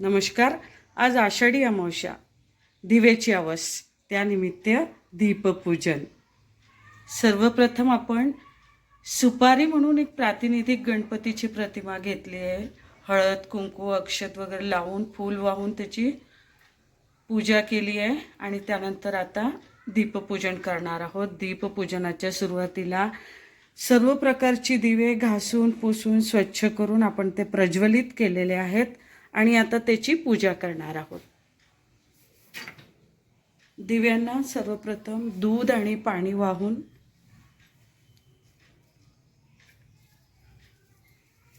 नमस्कार. आज आषाढी अमावस्या. दिवेची अवस. त्यानिमित्त दीपपूजन. सर्वप्रथम आपण सुपारी म्हणून एक प्रातिनिधिक गणपतीची प्रतिमा घेतली आहे. हळद कुंकू अक्षत वगैरे लावून फूल वाहून त्याची पूजा केली आहे. आणि त्यानंतर आता दीपपूजन करणार आहोत. दीपपूजनाच्या सुरुवातीला सर्व प्रकारची दिवे घासून पुसून स्वच्छ करून आपण ते प्रज्वलित केलेले आहेत. आणि आता त्याची पूजा करणार आहोत. दिव्यांना सर्वप्रथम दूध आणि पाणी वाहून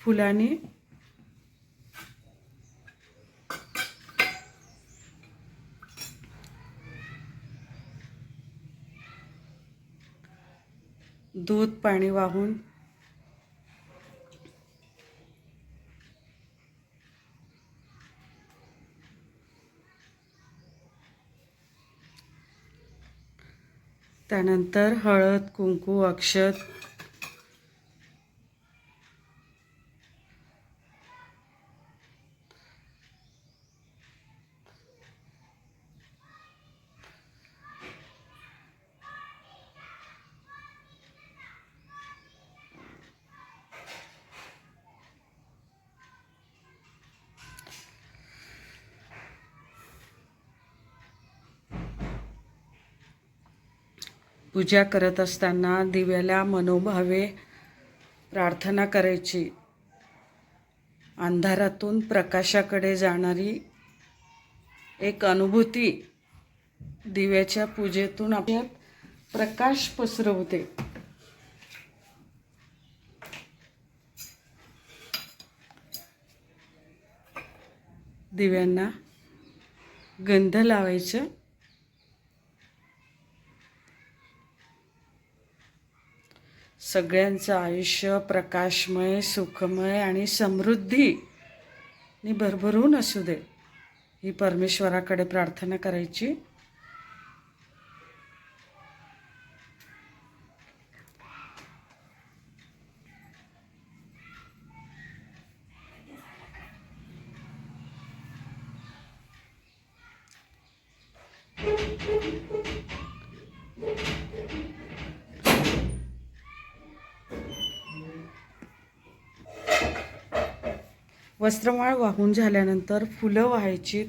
फुलाने दूध पाणी वाहून त्यानंतर हळद कुंकू अक्षत पूजा करत असताना दिव्याला मनोभावे प्रार्थना करायची. अंधारातून प्रकाशाकडे जाणारी एक अनुभूती दिव्याच्या पूजेतून आपल्यात प्रकाश पसरवते. दिव्यांना गंध लावायचं. सगळ्यांचं आयुष्य प्रकाशमय सुखमय आणि समृद्धीनी भरभरून असू दे. ही परमेश्वराकडे प्रार्थना करायची. वस्त्रमाळ वाहून झाल्यानंतर फुलं व्हायची.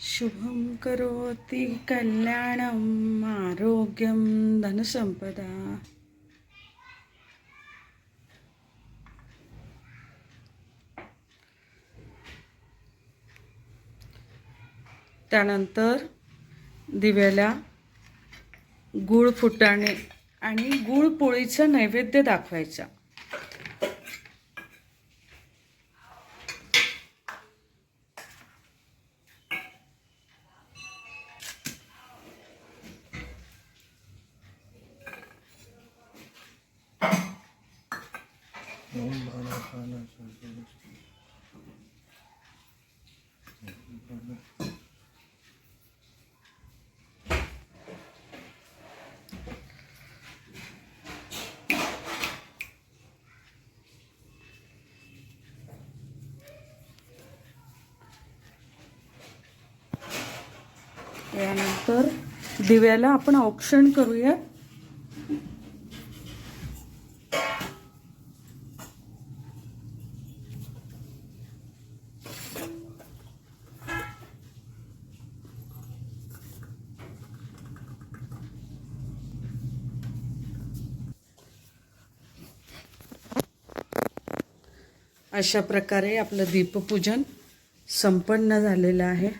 शुभम करोति कल्याणम् आरोग्यम धनसंपदा त्यानंतर दिव्याला गुळ फुटाणे आणि गुळ पोळीचं नैवेद्य दाखवायचा यानंतर दिव्याला आपण औक्षण करूया. अशा प्रकारे आपलं दीपपूजन संपन्न झालेलं आहे.